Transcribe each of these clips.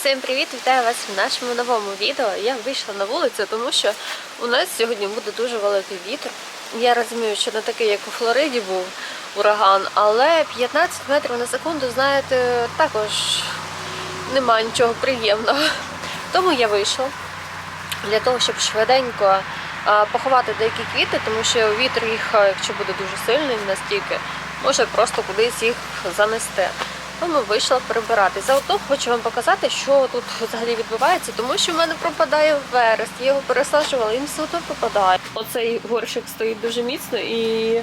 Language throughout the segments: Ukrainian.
Всім привіт! Вітаю вас в нашому новому відео. Я вийшла на вулицю, тому що у нас сьогодні буде дуже великий вітер. Я розумію, що не такий, як у Флориді був ураган, але 15 метрів на секунду, знаєте, також немає нічого приємного. Тому я вийшла для того, щоб швиденько поховати деякі квіти, тому що вітер їх, якщо буде дуже сильний настільки, може просто кудись їх занести. Вийшла прибирати. Заодно хочу вам показати, що тут взагалі відбувається, тому що в мене пропадає верес. Я його пересаджувала, він все одно пропадає. Оцей горщик стоїть дуже міцно і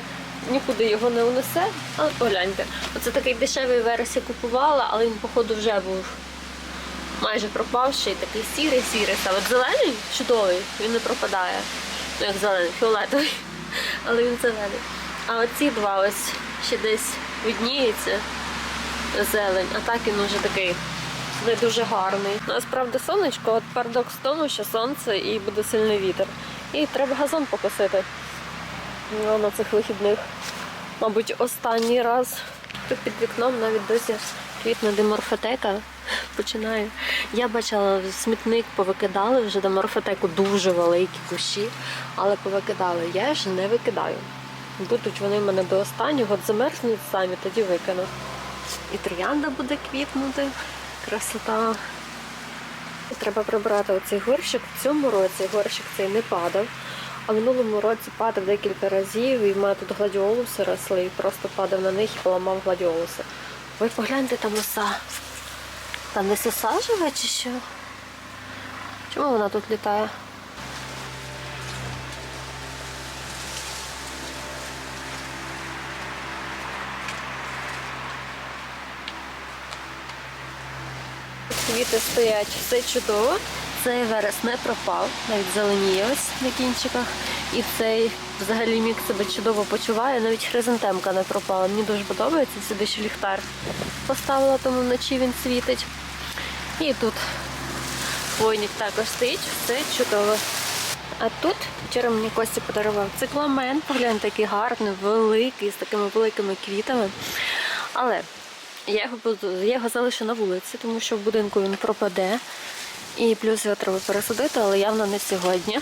нікуди його не унесе. Але погляньте, оце такий дешевий верес я купувала, але він, походу, вже був майже пропавший, такий сірий, сірий став. От зелений чудовий, він не пропадає. Ну як зелений, фіолетовий, але він зелений. А оці два ось ще десь видніються зелень, а так він уже такий не дуже гарний. Насправді сонечко, от парадокс в тому, що сонце і буде сильний вітер. І треба газон покосити Ну, на цих вихідних. Мабуть, останній раз тут під вікном навіть досі квітне деморфотека. Починає. Я бачила, смітник повикидали вже деморфотеку дуже великі кущі, але повикидали. Я ж не викидаю. Будуть вони в мене до останнього, от замерзнуть самі, тоді викину. І троянда буде квітнути. Красота. Треба прибрати оцей горщик. В цьому році горщик цей не падав. А в минулому році падав декілька разів, і в мене тут гладіолуси росли, і просто падав на них і поламав гладіолуси. Ви погляньте там оса. Там не соса живе чи що? Чому вона тут літає? Квіти стоять, все чудово. Цей верес не пропав, навіть зеленіє ось на кінчиках. І цей взагалі мік себе чудово почуває, навіть хризантемка не пропала. Мені дуже подобається, сюди ще ліхтар поставила, тому вночі він світить. І тут хвойник також стоїть, все чудово. А тут вчора мені Костя подарував цикламен, погляньте, який гарний, великий, з такими великими квітами. Але я його буду, я його залишу на вулиці, тому що в будинку він пропаде. І плюс його треба пересадити, але явно не сьогодні.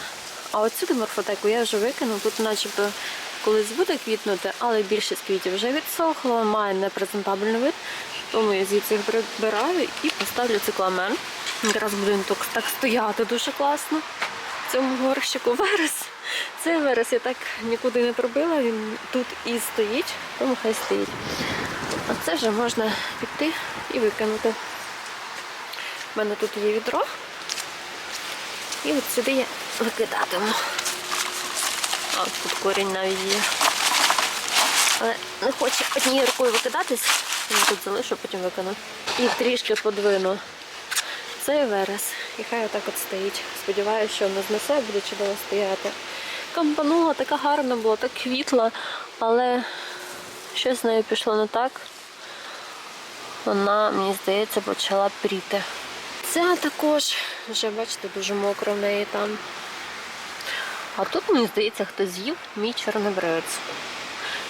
А оцю морфотеку я вже викину. Тут начебто колись буде квітнути, але більшість квітів вже відсохло, має непрезентабельний вид. Тому я звідси їх прибираю і поставлю цикламен. Якраз буде так, так стояти дуже класно. В цьому горщику верес. Цей верес я так нікуди не пробила, він тут і стоїть, тому хай стоїть. А це вже можна піти і викинути. У мене тут є відро. І от сюди я викидатиму. А, тут корінь навіть є. Але не хоче однією рукою викидатись, я тут залишу, потім викину. І трішки подвину цей верес. І хай отак от стоїть. Сподіваюся, що не знесе, буде чудово стояти. Кампанула, така гарна була, так квітла, але щось з нею пішло не так. Вона, мені здається, почала пріти. Ця також, вже бачите, дуже мокро в неї там. А тут, мені здається, хто з'їв мій чорнобривець.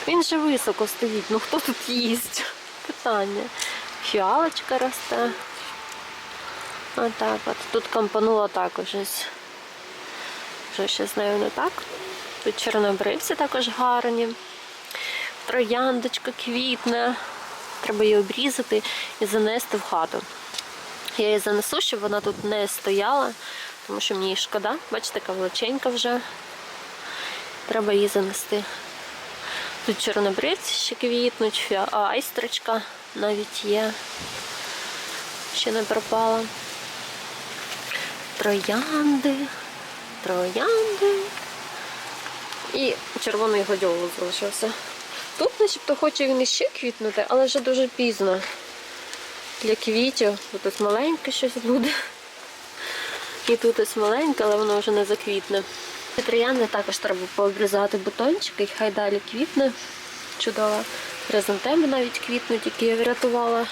Він же високо стоїть, ну хто тут їсть? Питання. Фіалочка росте. Отак от. Тут кампанула також. Вже ще з нею не так. Тут чорнобривці також гарні. Трояндочка квітне. Треба її обрізати і занести в хату. Я її занесу, щоб вона тут не стояла, тому що мені її шкода. Бачите, така величенька вже. Треба її занести. Тут чорнобривці ще квітнуть, а, айстрочка навіть є. Ще не пропала. Троянди, троянди. І червоний гладіолус залишився. Тут начебто хоче він іще квітнути, але вже дуже пізно. Для квітів. Тут ось маленьке щось буде. І тут ось маленьке, але воно вже не заквітне. Троянди також треба пообрізати бутончики, і хай далі квітне. Чудова. Хризантеми навіть квітнуть, які я врятувала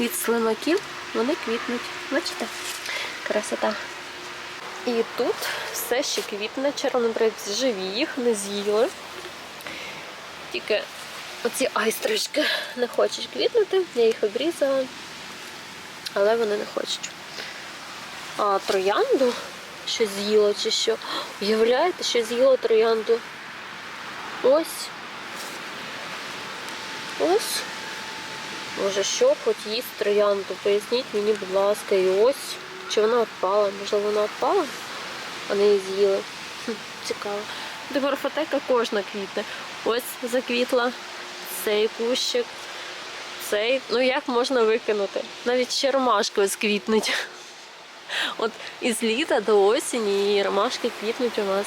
від слимаків. Вони квітнуть. Бачите? Красота. І тут все ще квітне, чорнобривці живі, їх не з'їли. Тільки оці айстрички не хочуть квітнути, я їх обрізала. але вони не хочуть. А троянду щось з'їло чи що. Уявляєте, що з'їло троянду? Ось. Ось. Може, що хоч їсть троянду? Поясніть мені, будь ласка, і ось. Чи вона відпала? Можливо, вона відпала? Вони її з'їли. Хм, цікаво. Деморфотека кожна квітне. Ось заквітла цей кущик, цей. Ну як можна викинути? Навіть ще ромашки ось квітнуть. От із літа до осені і ромашки квітнуть у нас.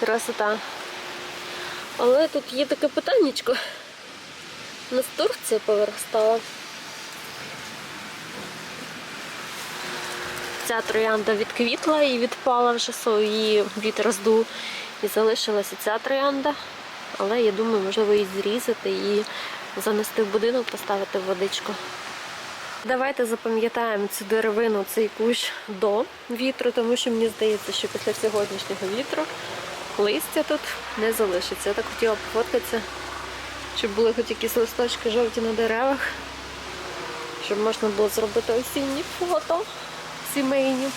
Красота. Але тут є таке питаннячко. Нас Турція повиростала. Ця троянда відквітла і відпала вже свої вітер здув. І залишилася ця троянда. Але я думаю, можливо її зрізати і занести в будинок, поставити в водичку. Давайте запам'ятаємо цю деревину, цей кущ до вітру, тому що мені здається, що після сьогоднішнього вітру листя тут не залишиться. Я так хотіла пофоткатися, щоб були хоч якісь листочки жовті на деревах, щоб можна було зробити осінні фото сімейні.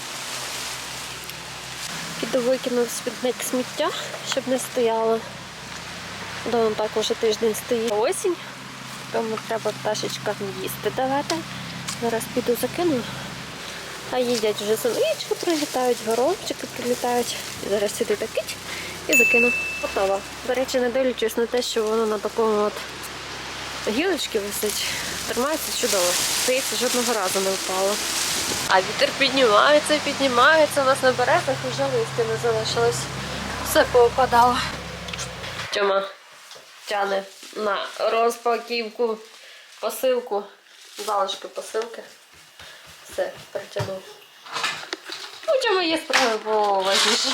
Піду викинув в сміття, щоб не стояло. Дома так уже тиждень стоїть осінь, тому треба пташечкам їсти давати. Зараз піду закину. А їдять вже синички прилітають, горобчики прилітають. І зараз сюди такить і закину. Готова. До речі, не дивлячись на те, що воно на такому от гілочці висить, тримається чудово. Здається, жодного разу не впало. А вітер піднімається, піднімається. У нас на березах вже листя не залишилось. Все повпадало. Тьома тяне на розпаківку посилку, залишки посилки. Все, притягнув. Ну, Тьома є справи поважніше.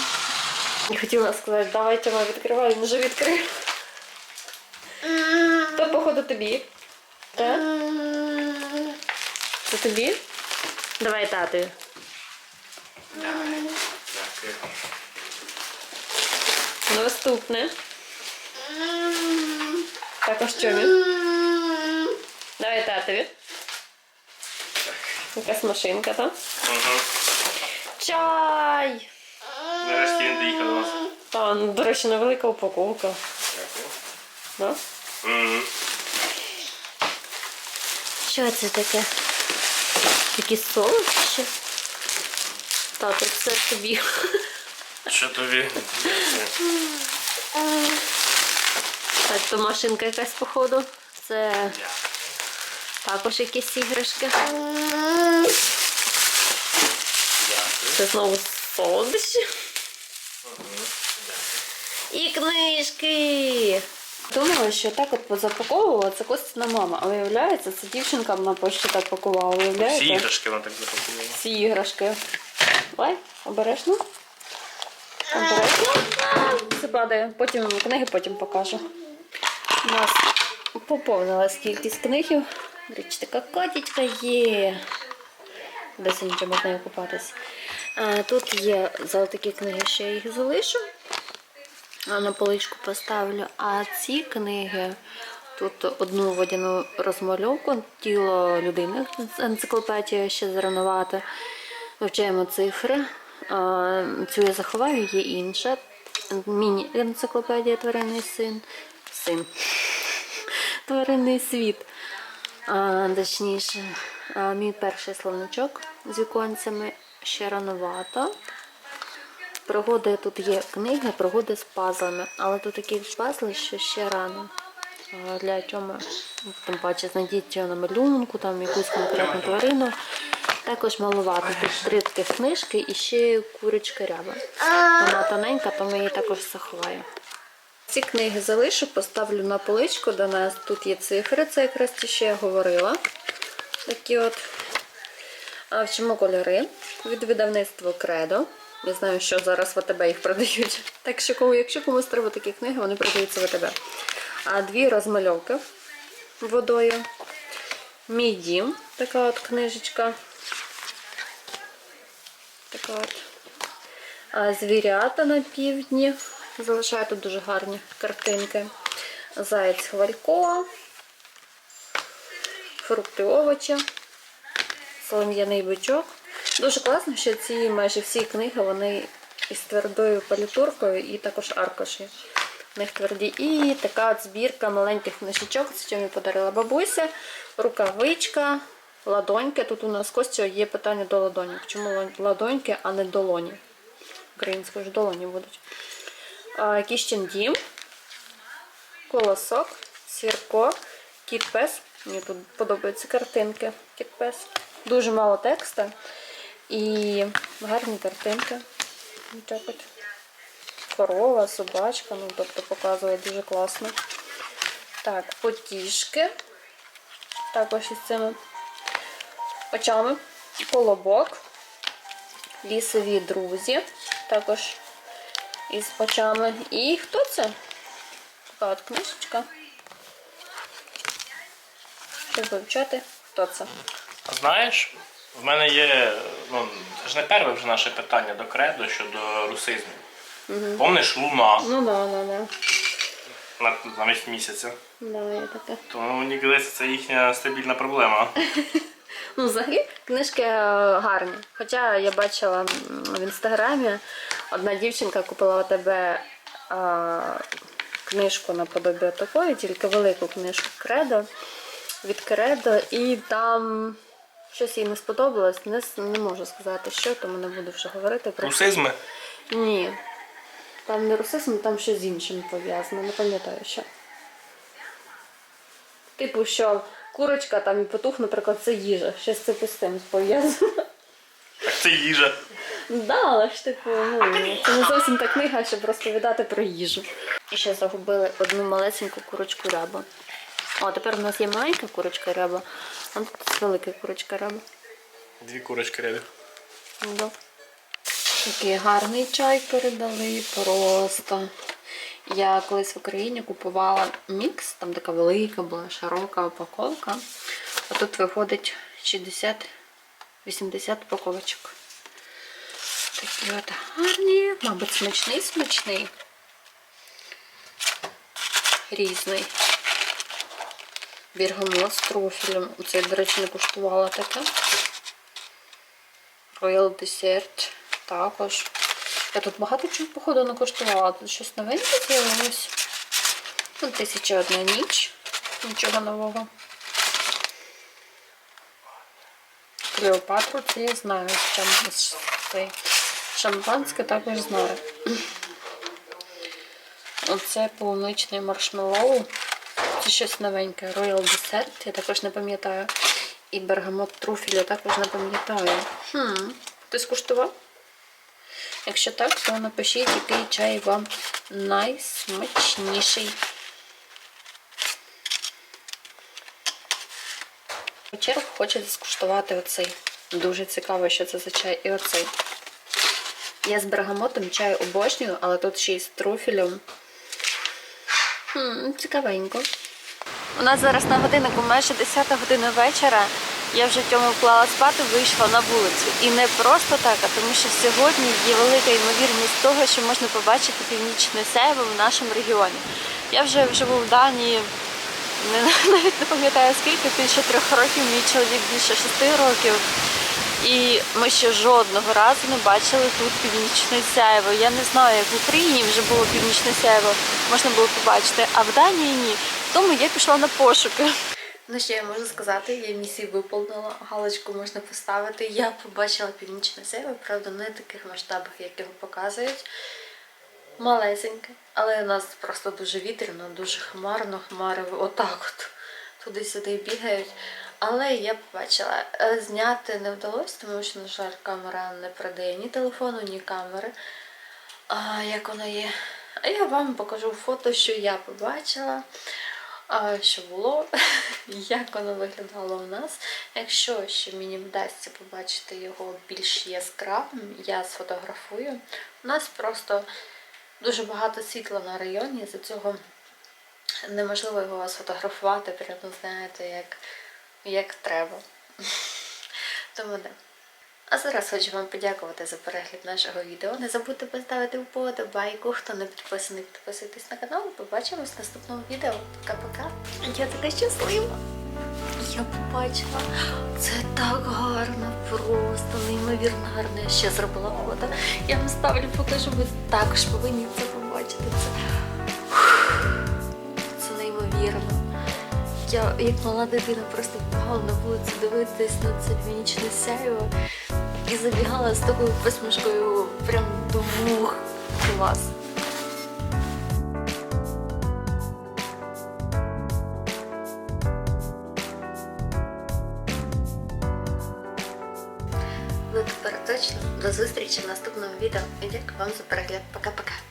Я хотіла сказати, давай Тьома відкривай, він вже відкрив. То, походу, тобі. Так? Це тобі? Давай татою. Дякую. Наступне. Також Тьомі. Давай татові. Якась машинка, так? Угу. Чай! Нарешті він доїхав до нас. Та, ну, до речі, невелика упаковка. Дякую. Да? Угу. Що це таке? Такі солодощі? Тато, це тобі. Що тобі? Так, то машинка якась, походу. Це також якісь іграшки. Це знову солодощі. І книжки. Думала, що так от запаковувала, це Костяна мама. А виявляється, це дівчинка на почті так пакувала. Всі іграшки вона так запакувала. Всі іграшки. Ой, обережно. Обережно. Це падає. Потім книги потім покажу. У нас поповнилась кількість книгів. Речі, така котічка є. Десь нічого можна купатись. А, тут є золоті книги, ще я їх залишу. На поличку поставлю. А ці книги тут одну водяну розмальовку, тіло людини, енциклопедія ще зранувата. Вивчаємо цифри. Цю я заховаю, є інша. Міні-енциклопедія тваринний син. Син. Тваринний світ. Точніше, мій перший словничок з віконцями ще ранувато. Пригоди тут є книги, пригоди з пазлами, але тут такі пазли, що ще рано. Для чому, тим паче, знайдіть на малюнку, там якусь конкретну тварину. Також малувати. Тут три таких книжки і ще курочка ряба. Вона тоненька, тому її також заховаю. Ці книги залишу, поставлю на поличку до нас. Тут є цифри, це якраз ті, що я говорила. Такі от. А вчимо кольори від видавництва Кредо. Я знаю, що зараз в АТБ їх продають. Так що, якщо комусь треба такі книги, вони продаються в АТБ. А дві розмальовки водою. Мій дім, така от книжечка. Така от. А звірята на півдні. Залишаю тут дуже гарні картинки. Заєць Хвалько. Фрукти овочі. Солом'яний бичок. Дуже класно, що ці майже всі книги вони із твердою палітуркою і також аркуші. В них тверді. І така от збірка маленьких книжечок, це мені подарила бабуся, рукавичка, ладоньки. Тут у нас Костю є питання до ладоньок. Чому ладоньки, а не долоні? Українською ж долоні будуть. Кіщен дім, колосок, сірко, кіт-пес. Мені тут подобаються картинки. Кіт-пес. Дуже мало текста і гарні картинки. Корова, собачка, ну тобто показує дуже класно. Так, потішки. Також із цими очами. Колобок. Лісові друзі. Також із очами. І хто це? Така от книжечка. Щоб вивчати, хто це. Знаєш, в мене є, ну, це ж не перше вже наше питання до кредо щодо русизмів. Помниш луна Ну да, да, да. на, замість місяця. Да, є таке. Тому мені здається, це їхня стабільна проблема. Ну, взагалі, книжки е, гарні. Хоча я бачила м, в інстаграмі, одна дівчинка купила у тебе а, книжку наподобі такої, тільки велику книжку Кредо від Кредо, і там щось їй не сподобалось. Не, не можу сказати, що, тому не буду вже говорити про. Русизми? Ні. Там не русизм, там щось з іншим пов'язано, не пам'ятаю що. Типу, що курочка там і петух, наприклад, це їжа. Щось це з цим пов'язано. Так це їжа. Да, але ж типу, ну, це не зовсім та книга, щоб розповідати про їжу. І ще загубили одну малесеньку курочку рябу. О, тепер у нас є маленька курочка ряба, а тут велика курочка ряба. Дві курочки ряди. Да. Такий гарний чай передали просто. Я колись в Україні купувала мікс, там така велика була широка упаковка. А тут виходить 60-80 упаковочок. Такі от гарні, мабуть, смачний, смачний. Різний. Бергамот з трофілем. Це, до речі, не куштувала таке. Royal Dessert також. Я тут багато чого, походу, не коштувала. Тут щось новеньке з'явилось. Тисяча одна ніч. Нічого нового. Клеопатру це я знаю. Шампанське також знаю. Оце полуничний маршмеллоу. Це щось новеньке. Royal Dessert, я також не пам'ятаю. І бергамот труфіль я також не пам'ятаю. Хм, ти скуштував? Якщо так, то напишіть, який чай вам найсмачніший. Вечеру хочеться скуштувати оцей. Дуже цікаво, що це за чай. І оцей. Я з бергамотом чай обожнюю, але тут ще й з труфілем. Хм, цікавенько. У нас зараз на годиннику майже 10 година вечора. Я вже Тьому вклала спати, вийшла на вулицю. І не просто так, а тому що сьогодні є велика ймовірність того, що можна побачити північне сяйво в нашому регіоні. Я вже живу в Данії, не, навіть не пам'ятаю скільки, більше трьох років, мій чоловік більше шести років. І ми ще жодного разу не бачили тут північне сяйво. Я не знаю, як в Україні вже було північне сяйво, можна було побачити, а в Данії ні. Тому я пішла на пошуки. Ну що я можу сказати, я місію виповнила, галочку можна поставити. Я побачила північне сяйво, правда, не в таких масштабах, як його показують. Малесеньке, але у нас просто дуже вітряно, дуже хмарно, хмари отак от туди-сюди бігають. Але я побачила, Е, зняти не вдалося, тому що, на жаль, камера не продає ні телефону, ні камери. А, як воно є. А я вам покажу фото, що я побачила, що було, як воно виглядало у нас. Якщо ще мені вдасться побачити його більш яскравим, я сфотографую. У нас просто дуже багато світла на районі, з цього неможливо його сфотографувати, прямо знаєте, як, як треба. Тому да. А зараз хочу вам подякувати за перегляд нашого відео. Не забудьте поставити вподобайку. Хто не підписаний, підписуйтесь на канал. Побачимось в наступному відео. Пока-пока. Я така щаслива. я побачила. Це так гарно, просто неймовірно гарно. Я ще зробила фото. Я вам ставлю, покажу, ви також повинні це побачити. Це, Я як мала дитина просто бігала на вулицю дивитись на це північне сяйво і забігала з такою посмішкою прям до вух клас. Ви тепер точно до зустрічі в наступному відео. Дякую вам за перегляд. Пока-пока.